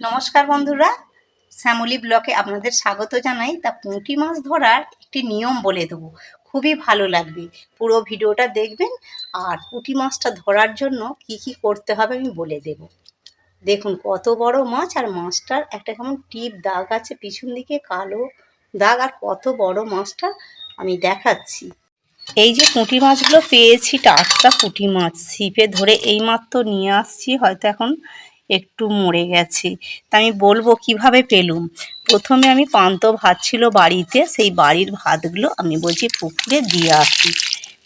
নমস্কার বন্ধুরা, শ্যামলী ব্লকে আপনাদের স্বাগত জানাই। তা পুঁটি মাছ ধরার একটি নিয়ম বলে দেবো। খুবই ভালো লাগবে। পুরো ভিডিওটা দেখবেন আর পুঁটি মাছটা ধরার জন্য কি কি করতে হবে আমি বলে দেব। দেখুন, কত বড় মাছ আর মাছটার একটা কেমন টিপ দাগ আছে, পিছন দিকে কালো দাগ, আর কত বড় মাছটা আমি দেখাচ্ছি। এই যে পুঁটি মাছগুলো পেয়েছি, টাটকা পুঁটি মাছ, ছিপে ধরে এই মাত্র নিয়ে আসছি, হয়তো এখন একটু মরে গেছে। তা আমি বলব কীভাবে পেলুম? প্রথমে আমি পান্ত ভাত ছিল বাড়িতে, সেই বাড়ির ভাতগুলো আমি বলছি পুকুরে দিয়ে আসি।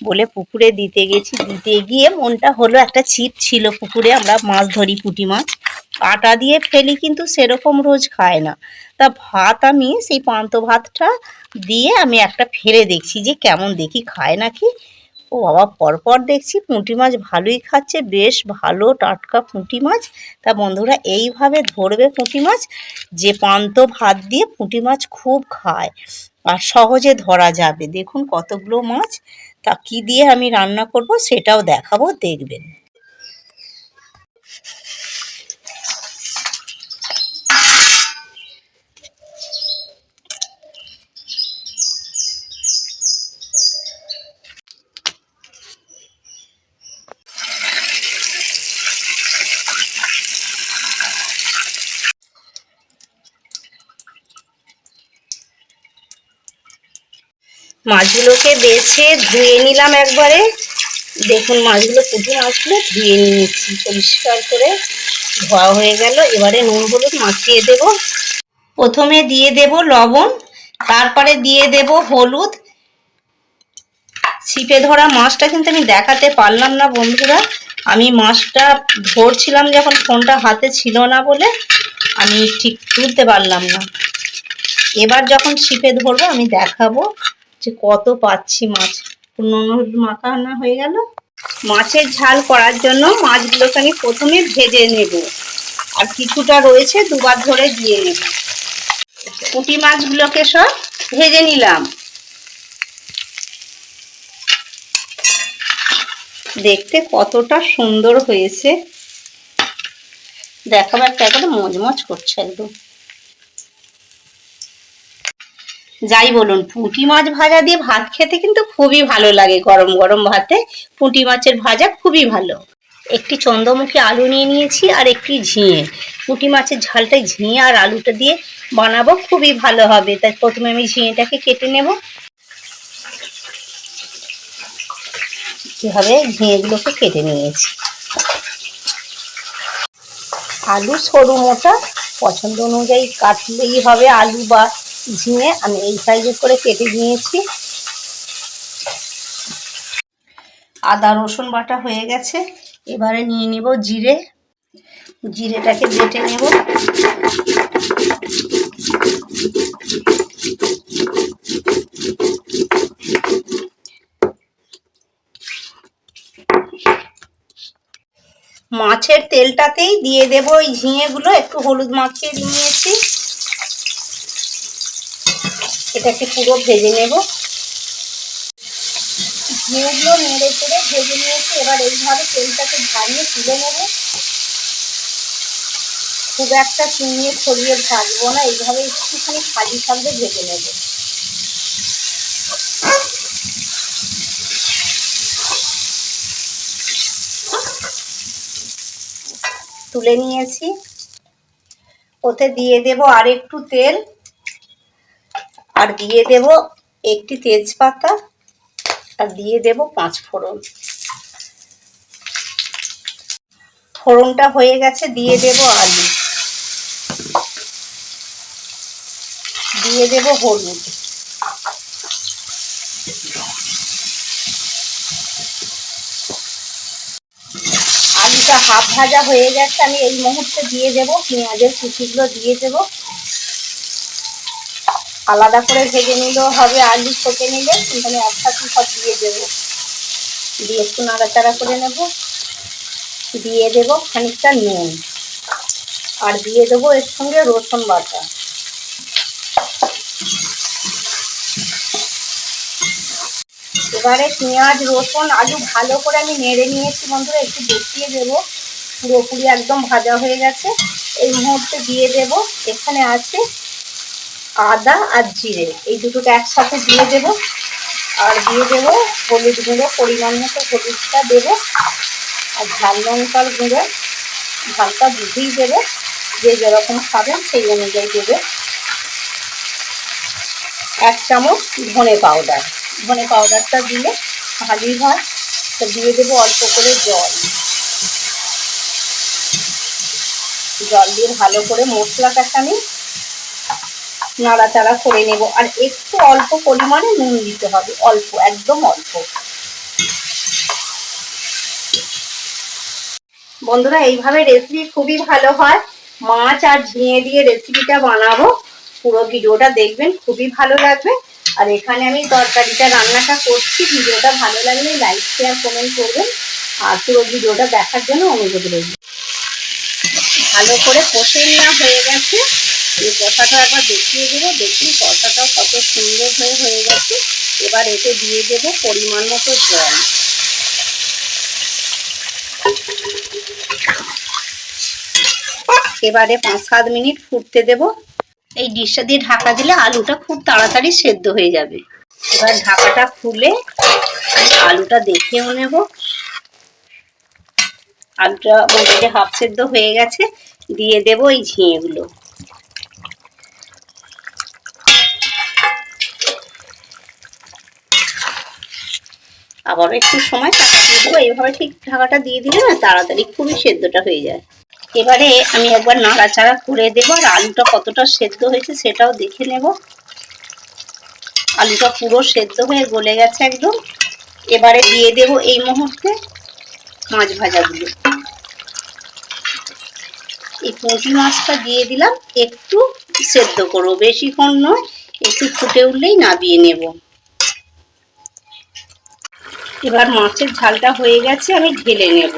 বলে পুকুরে দিতে গেছি। দিতে গিয়ে মনটা হলো একটা ছিপ ছিল পুকুরে, আমরা মাছ ধরি, পুঁটি মাছ। আটা দিয়ে ফেলি, কিন্তু সেরকম রোজ খায় না। তা ভাত আমি, সেই পান্ত ভাতটা দিয়ে আমি একটা ফেলে দেখছি যে কেমন দেখি, খায় নাকি? ও বাবা, পরপর দেখছি পুঁটি মাছ ভালোই খাচ্ছে, বেশ ভালো টাটকা পুঁটি মাছ। তা বন্ধুরা, এইভাবে ধরবে পুঁটি মাছ, যে পান্ত ভাত দিয়ে পুঁটি মাছ খুব খায়। আর সহজে ধরা যাবে। দেখুন কতগুলো মাছ। তা কী দিয়ে আমি রান্না করব সেটাও দেখাবো, দেখবেন। মাছগুলোকে বেছে ধুয়ে নিলাম একবারে। দেখুন মাছগুলো পুঁটি মাছগুলো ধুয়ে নিয়েছি। পরিষ্কার করে ধোয়া হয়ে গেল। এবারে নুন হলুদ মাখিয়ে দেব। প্রথমে দিয়ে দেব লবণ, তারপরে দিয়ে দেব হলুদ। ছিপে ধরা মাছটা কিন্তু আমি দেখাতে পারলাম না বন্ধুরা। আমি মাছটা ধরছিলাম যখন ফোনটা হাতে ছিল না বলে। আমি ঠিক তুলতে পারলাম না। এবার যখন ছিপে ধরবো, আমি দেখাবো। যে কত পাচ্ছি মাছ। নুন মাখানো হয়ে গেল। মাছের ঝাল করার জন্য মাছগুলোকে আমি প্রথমে ভেজে নেব। আর কিছুটা রয়েছে দুবার ধরে দিয়ে নেব। পুঁটি মাছগুলোকে সব ভেজে নিলাম। দেখতে কতটা সুন্দর হয়েছে। দেখাবো একটা একবারে মজমজ করছে একদম। যাই বলুন, পুঁটি মাছ ভাজা দিয়ে ভাত খেতে কিন্তু খুবই ভালো লাগে গরম গরম ভাতে। পুঁটি মাছের ভাজা খুবই ভালো। একটি চন্দ্রমুখী আলু নিয়ে নিয়েছি আর একটি ঝিঙে। পুঁটি মাছের ঝালটা ঝিঙে আর আলুটা দিয়ে বানাবো, খুবই ভালো হবে। তাই প্রথমে আমি ঝিঙেটাকে কেটে নেব। এভাবে ঝিঙেগুলোকে কেটে নিয়েছি। আলু সরু মোটা, পছন্দ অনুযায়ী কাটলেই হবে আলু বা ঝিঙে আমি এই সাইজে করে কেটে নিয়েছি। আদা, রসুন বাটা হয়ে গেছে। এবারে নিয়ে নেব জিরে। জিরেটাকে বেটে নেব। মাছের তেলটাতেই দিয়ে দেব ওই ঝিঙেগুলো। একটু হলুদ মাখিয়ে নিয়েছি। এটাকে পুরো ভেজে নেব। ঝিঙেগুলো নেড়ে করে ভেজে নিয়েছি। এবার এইভাবে তেলটাকে ঝারিয়ে তুলে নেব। খুব একটা চিনিয়ে ছড়িয়ে ভাজবো না, এইভাবে একটুখানি খালি থাকবে ভেজে নেব। তুলে নিয়েছি। ওতে দিয়ে দেব আর একটু তেল। আর দিয়ে দেব একটি তেজপাতা, আর দিয়ে দেব পাঁচ ফোড়ন। ফোড়নটা হয়ে গেছে, দিয়ে দেব আলু। দিয়ে দেব হলুদ। আলুটা হাফ ভাজা হয়ে গেছে, আমি এই মুহূর্তে দিয়ে দেব, পেঁয়াজের কুচিগুলো দিয়ে দেবো। আলাদা করে ভেজে নিলেও হবে আলু ছোটে নিলে আমি একসাথে সব দিয়ে দেবো। দিয়ে একটু নাড়াচাড়া করে নেব। দিয়ে দেব খানিকটা নুন। আর দিয়ে দেবো এর সঙ্গে রসুন বাটা। এবারে পেঁয়াজ, রসুন, আলু ভালো করে আমি নেড়ে নিয়েছি বন্ধুরা, একটু দেখিয়ে দেবো। পুরোপুরি একদম ভাজা হয়ে গেছে। এই মুহূর্তে দিয়ে দেব। এখানে আছে আদা আর জিরে, এই দুটোকে একসাথে দিয়ে দেব। আর দিয়ে দেব হলুদ গুঁড়ো, পরিমাণ মতো হলুদটা দেবো। আর ঝাল লঙ্কার গুঁড়ো, ঝালটা বুঝেই দেবে, যে যেরকম খাবেন সেই অনুযায়ী দেবে। এক চামচ ধনে পাউডার, ধনে পাউডারটা দিলে ভালোই হয়। তো দিয়ে দেবো অল্প করে জল। জল দিয়ে ভালো করে মশলাটাকে আমি নাড়াচাড়া করে নেব। আর একটু অল্প পরিমাণে নুন দিতে হবে। অল্প, একদম অল্প। বন্ধুরা, এইভাবে রেসিপি খুবই ভালো হয়। মাছ আর ঝিঙে দিয়ে রেসিপিটা বানাবো। পুরো ভিডিওটা দেখবেন, খুবই ভালো লাগবে। আর এখানে আমি তরকারিটা, রান্নাটা করছি। ভিডিওটা ভালো লাগলে লাইক শেয়ার কমেন্ট করবেন। আর পুরো ভিডিওটা দেখার জন্য অনুরোধ রইল। ভালো করে কষে না হয়ে গেছে। এই কষাটা একবার দেখিয়ে দেবো। দেখি কষাটা কত সুন্দর হয়ে হয়ে গেছে। এবার এতে দিয়ে দেবো পরিমাণ মতো জল। এবারে পাঁচ সাত মিনিট ফুটতে দেব। এই ডিশটা দিয়ে ঢাকা দিলে আলুটা খুব তাড়াতাড়ি সেদ্ধ হয়ে যাবে। এবার ঢাকাটা খুলে আলুটা দেখেও নেব। আলুটা মোটামুটি হাফ সেদ্ধ হয়ে গেছে। দিয়ে দেব এই ঝিঙেগুলো। আবার একটু সময় ঢাকা দিয়ে দেবো। এইভাবে ঠিক ঢাকাটা দিয়ে দিলে না তাড়াতাড়ি খুবই সেদ্ধটা হয়ে যায়। এবারে আমি একবার নাড়াচাড়া করে দেবো আর আলুটা কতটা সেদ্ধ হয়েছে সেটাও দেখে নেব। আলুটা পুরো সেদ্ধ হয়ে গলে গেছে একদম। এবারে দিয়ে দেব এই মুহূর্তে মাছ ভাজাগুলো। এই পুঁটি মাছটা দিয়ে দিলাম, একটু সেদ্ধ করব। বেশিক্ষণ নয়, একটু ফুটে উঠলেই নাবিয়ে নেব। এবার মাছের ঝালটা হয়ে গেছে, আমি ঢেলে নেব।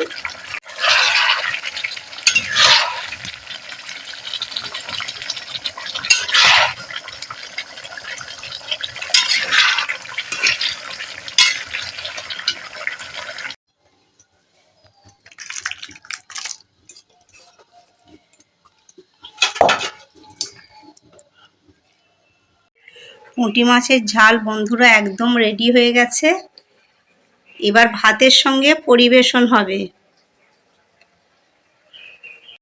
পুঁটি মাছের ঝাল বন্ধুরা একদম রেডি হয়ে গেছে। এবার ভাতের সঙ্গে পরিবেশন হবে।